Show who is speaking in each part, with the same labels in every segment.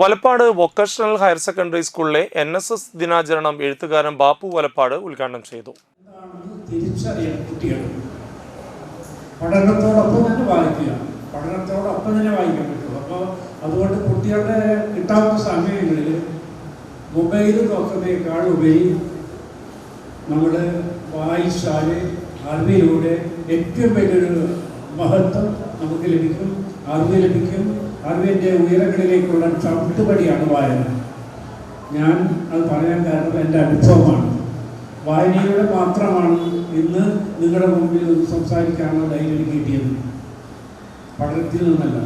Speaker 1: Valappad vocational higher secondary സ്കൂളിലെ N S S ദിനാചരണം എഴുത്തുകാരൻ ബാപ്പു വലപ്പാട് ഉദ്ഘാടനം ചെയ്തു.
Speaker 2: പഠനത്തോടൊപ്പം തന്നെ വായിക്കുക. പഠനത്തോടൊപ്പം തന്നെ വായിക്കാൻ പറ്റുള്ളൂ. അപ്പോൾ അതുകൊണ്ട് കുട്ടികളുടെ കിട്ടാവുന്ന സമയങ്ങളിൽ മൊബൈൽ നോക്കുന്നതിനേക്കാൾ ഉപരി നമ്മൾ വായിച്ചാൽ അറിവിലൂടെ ഏറ്റവും വലിയൊരു മഹത്വം നമുക്ക് ലഭിക്കും അറിവ് ലഭിക്കും. അറിവിന്റെ ഉയരങ്ങളിലേക്കുള്ള ചവിട്ടുപടിയാണ് വായന. ഞാൻ അത് പറയാൻ കാരണം എന്റെ അനുഭവമാണ്. വായനയിലൂടെ മാത്രമാണ് ഇന്ന് നിങ്ങളുടെ മുമ്പിൽ ഒന്ന് സംസാരിക്കാനുള്ള ധൈര്യം കിട്ടിയത്. പഠനത്തിൽ നിന്നല്ല.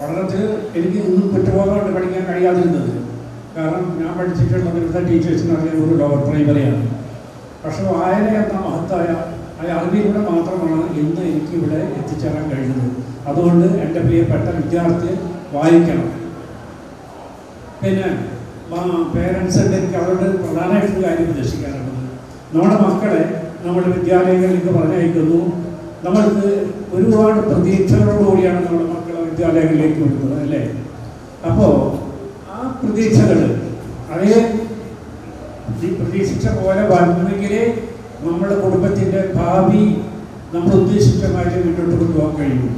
Speaker 2: പഠനത്തിൽ എനിക്ക് ഇന്നും പെട്ടുപോകാണ്ട് പഠിക്കാൻ കഴിയാതിരുന്നത്. കാരണം ഞാൻ പഠിച്ചിട്ടുള്ള ഇവിടുത്തെ ടീച്ചേഴ്സിന് അറിയാൻ ഒരു ലോവർ പ്രൈമറിയാണ് പക്ഷെ വായന എന്ന മഹത്തായ ആ അറിവിലൂടെ മാത്രമാണ് ഇന്ന് എനിക്കിവിടെ എത്തിച്ചേരാൻ കഴിയുന്നത് അതുകൊണ്ട് എന്റെ പ്രിയപ്പെട്ട വിദ്യാർത്ഥി വായിക്കണം. പിന്നെ പേരൻസ് എനിക്ക് അവരുടെ പ്രധാനമായിട്ടുള്ള കാര്യം ഉദ്ദേശിക്കാറുള്ളത് നമ്മുടെ മക്കളെ നമ്മുടെ വിദ്യാലയങ്ങളിലേക്ക് പറഞ്ഞയക്കുന്നു. നമ്മൾക്ക് ഒരുപാട് പ്രതീക്ഷകളോടുകൂടിയാണ് നമ്മുടെ മക്കളെ വിദ്യാലയങ്ങളിലേക്ക് വിടുന്നത് അല്ലേ? അപ്പോൾ ആ പ്രതീക്ഷകൾ അതേ പ്രതീക്ഷിച്ച പോലെ വരണമെങ്കിൽ നമ്മുടെ കുടുംബത്തിന്റെ ഭാവി നമ്മൾ ഉദ്ദേശിച്ച മാറ്റി മുന്നോട്ട് കൊണ്ടുപോകാൻ കഴിയും.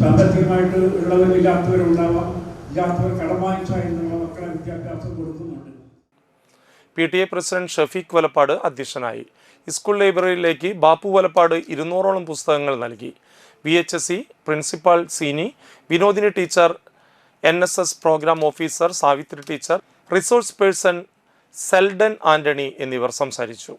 Speaker 2: സാമ്പത്തികമായിട്ട് ഉള്ളവരും ഇല്ലാത്തവരുണ്ടാവാം ഇല്ലാത്തവർ കടം വാങ്ങിച്ചാൽ നമ്മുടെ മക്കളെ വിദ്യാഭ്യാസം കൊടുക്കുന്നുണ്ട്.
Speaker 1: P T A president Shafeeq Valappad അധ്യക്ഷനായി. സ്കൂൾ ലൈബ്രറിയിലേക്ക് ബാപ്പു വലപ്പാട് ഇരുന്നൂറോളം പുസ്തകങ്ങൾ നൽകി. V H S C principal Seeni Vinodini teacher N S S programme officer Savithri teacher resource person Seldon Antony എന്നിവർ സംസാരിച്ചു.